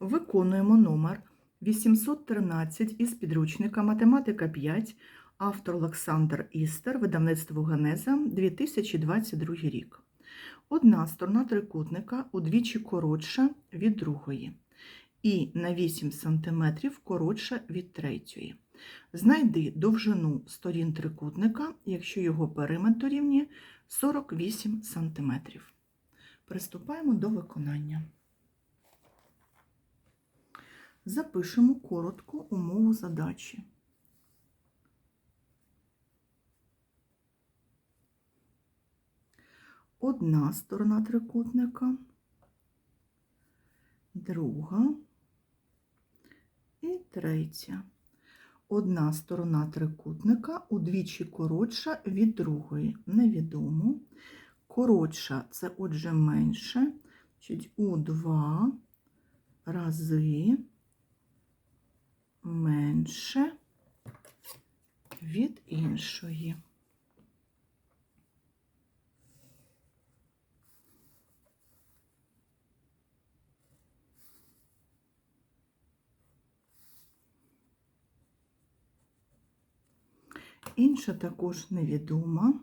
Виконуємо номер 813 із підручника Математика 5, автор Олександр Істер, видавництво Генеза, 2022 рік. Одна сторона трикутника удвічі коротша від другої і на 8 см коротша від третьої. Знайди довжину сторін трикутника, якщо його периметр рівні 48 см. Приступаємо до виконання. Запишемо коротку умову задачі. Одна сторона трикутника, друга і третя. Одна сторона трикутника удвічі коротша від другої. Невідомо. Коротша це, отже, менше, у два рази менше від іншої. Інша також невідома.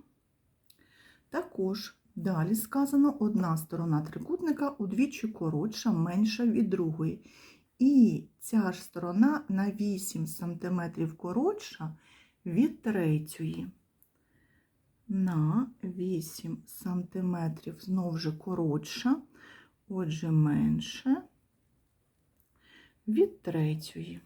Також далі сказано, одна сторона трикутника удвічі коротша, менша від другої. І ця ж сторона на 8 см коротша від третьої. На 8 см знову ж коротша, отже, менше від третьої.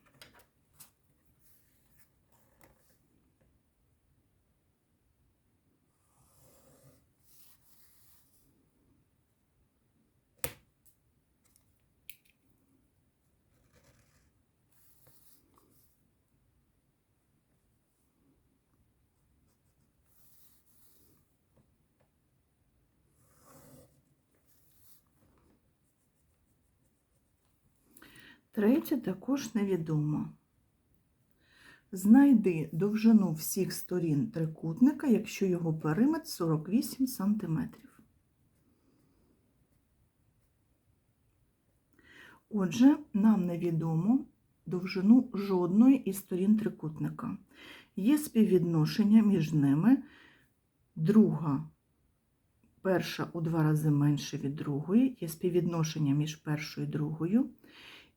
Третє також невідомо. Знайди довжину всіх сторін трикутника, якщо його периметр 48 см. Отже, нам невідомо довжину жодної із сторін трикутника. Є співвідношення між ними, друга перша у два рази менше від другої, є співвідношення між першою і другою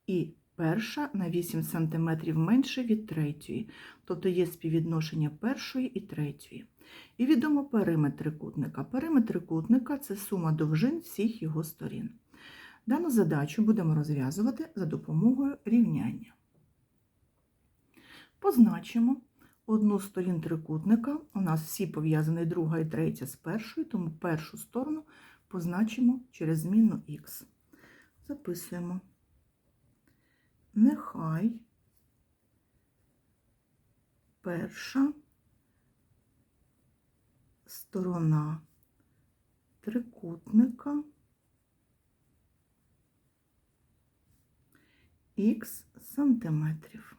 і перша на 8 см менше від третьої, тобто є співвідношення першої і третьої. І відомо периметр трикутника. Периметр трикутника це сума довжин всіх його сторін. Дану задачу будемо розв'язувати за допомогою рівняння. Позначимо одну сторін трикутника. У нас всі пов'язані друга і третя з першою, тому першу сторону позначимо через змінну х. Записуємо нехай перша сторона трикутника х сантиметрів.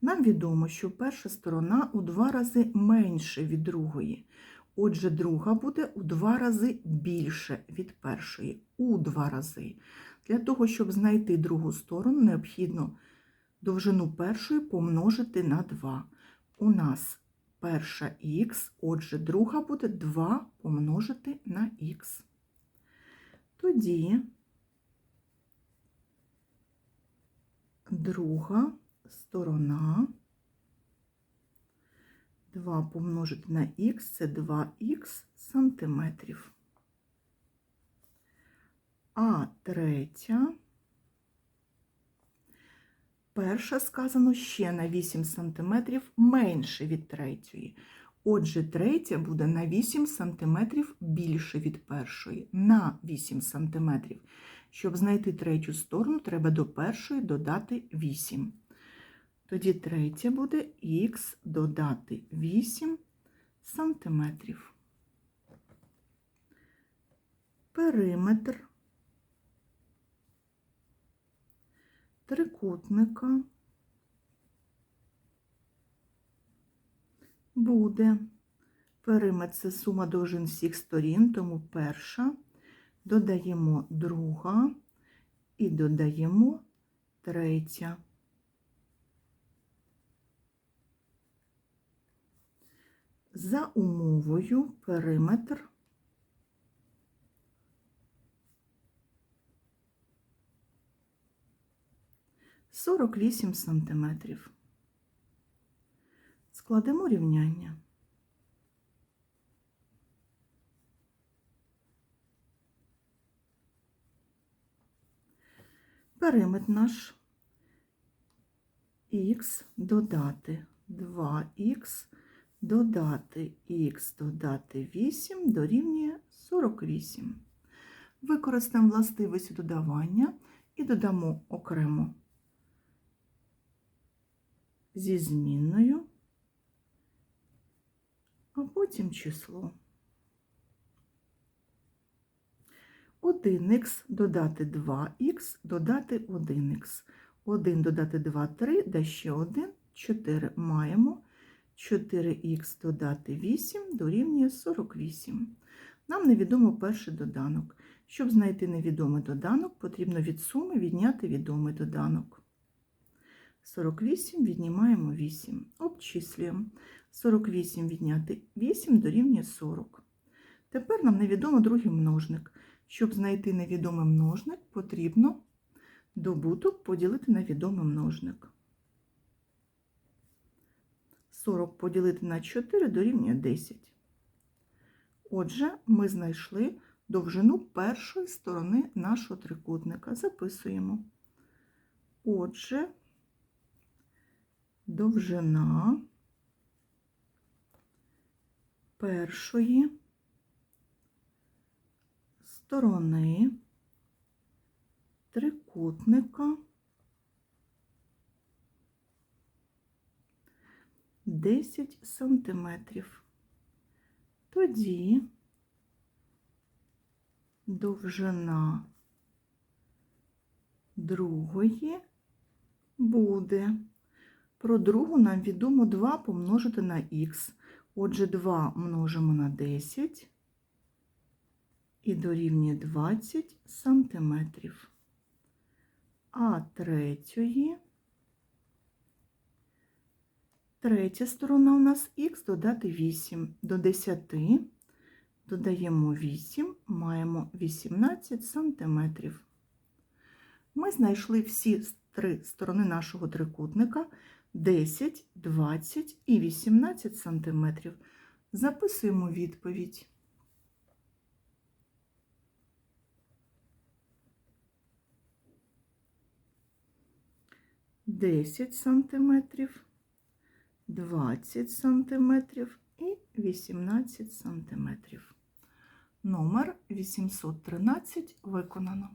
Нам відомо, що перша сторона у два рази менше від другої. Отже, друга буде у два рази більше від першої. У два рази. Для того, щоб знайти другу сторону, необхідно довжину першої помножити на 2. У нас перша х, отже, друга буде 2 помножити на х. Тоді друга сторона 2 помножити на х це 2х сантиметрів. А третя, перша сказано ще на 8 см менше від третьої. Отже, третя буде на 8 см більше від першої, на 8 см. Щоб знайти третю сторону, треба до першої додати 8. Тоді третя буде х додати 8 сантиметрів. Периметр трикутника буде периметр це сума довжин всіх сторін, тому перша, додаємо друга і додаємо третя. За умовою периметр сорок вісім сантиметрів. Складемо рівняння. Периметр наш х додати 2х додати х додати 8 дорівнює 48. Використаємо властивість додавання і додамо окремо зі змінною, а потім число. 1х додати 2х додати 1х. 1 додати 2 3, да ще 1 4 маємо. 4х додати 8 дорівнює 48. Нам невідомо перший доданок. Щоб знайти невідомий доданок, потрібно від суми відняти відомий доданок. 48 віднімаємо 8. Обчислюємо. 48 відняти 8 дорівнює 40. Тепер нам невідомо другий множник. Щоб знайти невідомий множник, потрібно добуток поділити на відомий множник. 40 поділити на 4 дорівнює 10. Отже, ми знайшли довжину першої сторони нашого трикутника. Записуємо. Отже, довжина першої сторони трикутника 10 сантиметрів. Тоді довжина другої буде. Про другу нам відомо 2 помножити на х. Отже, 2 множимо на 10 і дорівнює 20 сантиметрів. А третьої, третя сторона у нас х додати 8. До 10 додаємо 8, маємо 18 сантиметрів. Ми знайшли всі три сторони нашого трикутника 10, 20 і 18 сантиметрів. Записуємо відповідь. 10 сантиметрів, 20 сантиметрів і 18 сантиметрів. Номер 813 виконано.